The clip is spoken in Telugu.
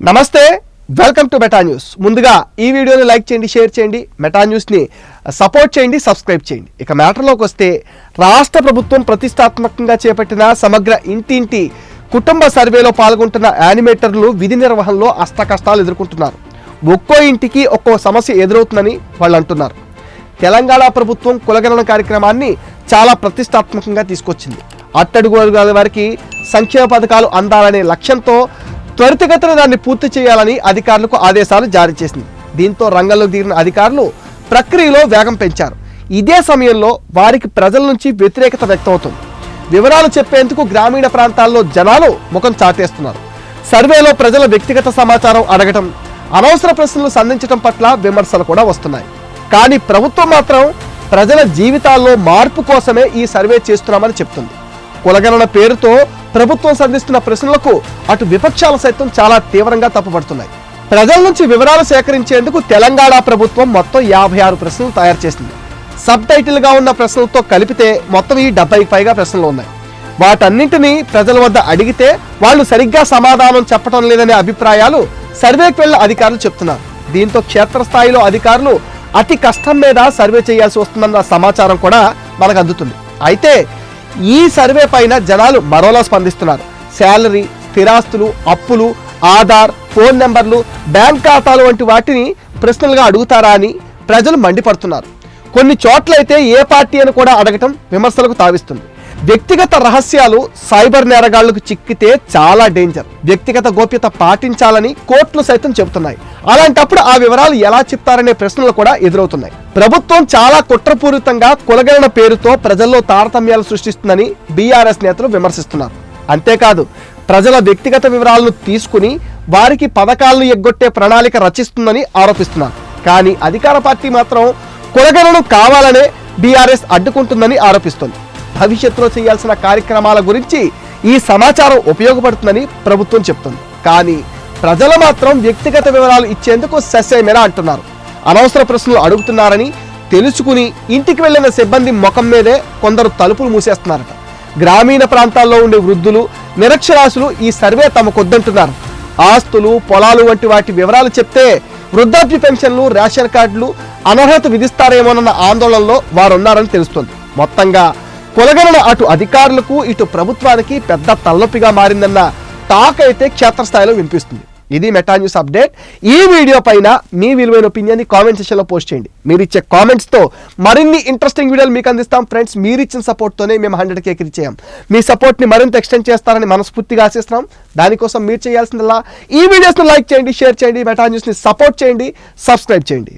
నమస్తే వెల్కమ్ టు మెటా న్యూస్. ముందుగా ఈ వీడియోని లైక్ చేయండి షేర్ చేయండి మెటా న్యూస్ని సపోర్ట్ చేయండి సబ్స్క్రైబ్ చేయండి. ఇక మ్యాటర్లోకి వస్తే రాష్ట్ర ప్రభుత్వం ప్రతిష్టాత్మకంగా చేపట్టిన సమగ్ర ఇంటింటి కుటుంబ సర్వేలో పాల్గొంటున్న యానిమేటర్లు విధి నిర్వహణలో అష్టకష్టాలు ఎదుర్కొంటున్నారు. ఒక్కో ఇంటికి ఒక్కో సమస్య ఎదురవుతుందని వాళ్ళు అంటున్నారు. తెలంగాణ ప్రభుత్వం కులగణన కార్యక్రమాన్ని చాలా ప్రతిష్టాత్మకంగా తీసుకొచ్చింది. అట్టడుగు వర్గాల వారికి సంక్షేమ పథకాలు అందాలనే లక్ష్యంతో త్వరితగతిన దాన్ని పూర్తి చేయాలని అధికారులకు ఆదేశాలు జారీ చేసింది. దీంతో రంగంలోకి దిగిన అధికారులు ప్రక్రియలో వేగం పెంచారు. ఇదే సమయంలో వారికి ప్రజల నుంచి వ్యతిరేకత వ్యక్తమవుతుంది. వివరాలు చెప్పేందుకు గ్రామీణ ప్రాంతాల్లో జనాలు ముఖం చాటేస్తున్నారు. సర్వేలో ప్రజల వ్యక్తిగత సమాచారం అడగటం అనవసర ప్రశ్నలు సంధించడం పట్ల విమర్శలు కూడా వస్తున్నాయి. కానీ ప్రభుత్వం మాత్రం ప్రజల జీవితాల్లో మార్పు కోసమే ఈ సర్వే చేస్తున్నామని చెప్తుంది. కులగణన పేరుతో ప్రభుత్వం సంధిస్తున్న ప్రశ్నలకు అటు విపక్షాలు సైతం చాలా తీవ్రంగా తప్పుపడుతున్నాయి. ప్రజల నుంచి వివరాలు సేకరించేందుకు తెలంగాణ ప్రభుత్వం మొత్తం యాభై ఆరు ప్రశ్నలు తయారు చేసింది. సబ్ టైటిల్గా ఉన్న ప్రశ్నలతో కలిపితే మొత్తం ఈ డెబ్బై పైగా ప్రశ్నలు ఉన్నాయి. వాటన్నింటినీ ప్రజల వద్ద అడిగితే వాళ్ళు సరిగ్గా సమాధానం చెప్పడం లేదనే అభిప్రాయాలు సర్వేకి వెళ్ళిన అధికారులు చెప్తున్నారు. దీంతో క్షేత్రస్థాయిలో అధికారులు అతి కష్టం మీద సర్వే చేయాల్సి వస్తుందన్న సమాచారం కూడా మనకు అందుతుంది. అయితే ఈ సర్వే పైన జనాలు మరోలా స్పందిస్తున్నారు. శాలరీ స్థిరాస్తులు అప్పులు ఆధార్ ఫోన్ నెంబర్లు బ్యాంక్ ఖాతాలు వంటి వాటిని ప్రశ్నలుగా అడుగుతారా అని ప్రజలు మండిపడుతున్నారు. కొన్ని చోట్లయితే ఏ పార్టీ అని కూడా అడగటం విమర్శలకు తావిస్తుంది. వ్యక్తిగత రహస్యాలు సైబర్ నేరగాళ్ళకు చిక్కితే చాలా డేంజర్. వ్యక్తిగత గోప్యత పాటించాలని కోర్టులు సైతం చెబుతున్నాయి. అలాంటప్పుడు ఆ వివరాలు ఎలా చెప్తారనే ప్రశ్నలు కూడా ఎదురవుతున్నాయి. ప్రభుత్వం చాలా కుట్రపూరితంగా కులగణన పేరుతో ప్రజల్లో తారతమ్యాలు సృష్టిస్తుందని బీఆర్ఎస్ నేతలు విమర్శిస్తున్నారు. అంతేకాదు ప్రజల వ్యక్తిగత వివరాలను తీసుకుని వారికి పథకాలను ఎగ్గొట్టే ప్రణాళిక రచిస్తుందని ఆరోపిస్తున్నారు. కానీ అధికార పార్టీ మాత్రం కులగణను కావాలనే బీఆర్ఎస్ అడ్డుకుంటుందని ఆరోపిస్తోంది. భవిష్యత్తులో చేయాల్సిన కార్యక్రమాల గురించి ఈ సమాచారం ఉపయోగపడుతుందని ప్రభుత్వం చెప్తుంది. కానీ ప్రజలు మాత్రం వ్యక్తిగత వివరాలు ఇచ్చేందుకు ససేమేనా అంటున్నారు. అనవసర ప్రశ్నలు అడుగుతున్నారని తెలుసుకుని ఇంటికి వెళ్ళిన సిబ్బంది ముఖం మీదే కొందరు తలుపులు మూసేస్తున్నారట. గ్రామీణ ప్రాంతాల్లో ఉండే వృద్ధులు నిరక్షరాస్యులు ఈ సర్వే తమకొద్దంటున్నారు. ఆస్తులు పొలాలు వంటి వాటి వివరాలు చెప్తే వృద్ధాప్య పెన్షన్లు రేషన్ కార్డులు అనర్హత విధిస్తారేమోనన్న ఆందోళనలో వారున్నారని తెలుస్తోంది. మొత్తంగా కొలగరణ అటు అధికారులకు ఇటు ప్రభుత్వానికి పెద్ద తలనొప్పిగా మారిందన్న టాక్ అయితే క్షేత్రస్థాయిలో వినిపిస్తుంది. ఇది మెటా న్యూస్ అప్డేట్. ఈ వీడియో పైన మీ విలువైన ఒపీనియన్ని కామెంట్ సెక్షన్లో పోస్ట్ చేయండి. మీరు ఇచ్చే కామెంట్స్తో మరిన్ని ఇంట్రెస్టింగ్ వీడియోలు మీకు అందిస్తాం. ఫ్రెండ్స్ మీరు ఇచ్చిన సపోర్ట్తోనే మేము హండ్రెడ్ కేక్ చేయం మీ సపోర్ట్ని మరింత ఎక్స్టెండ్ చేస్తారని మనస్ఫూర్తిగా ఆశిస్తున్నాం. దానికోసం మీరు చేయాల్సిందల్లా ఈ వీడియోస్ని లైక్ చేయండి షేర్ చేయండి మెటా న్యూస్ని సపోర్ట్ చేయండి సబ్స్క్రైబ్ చేయండి.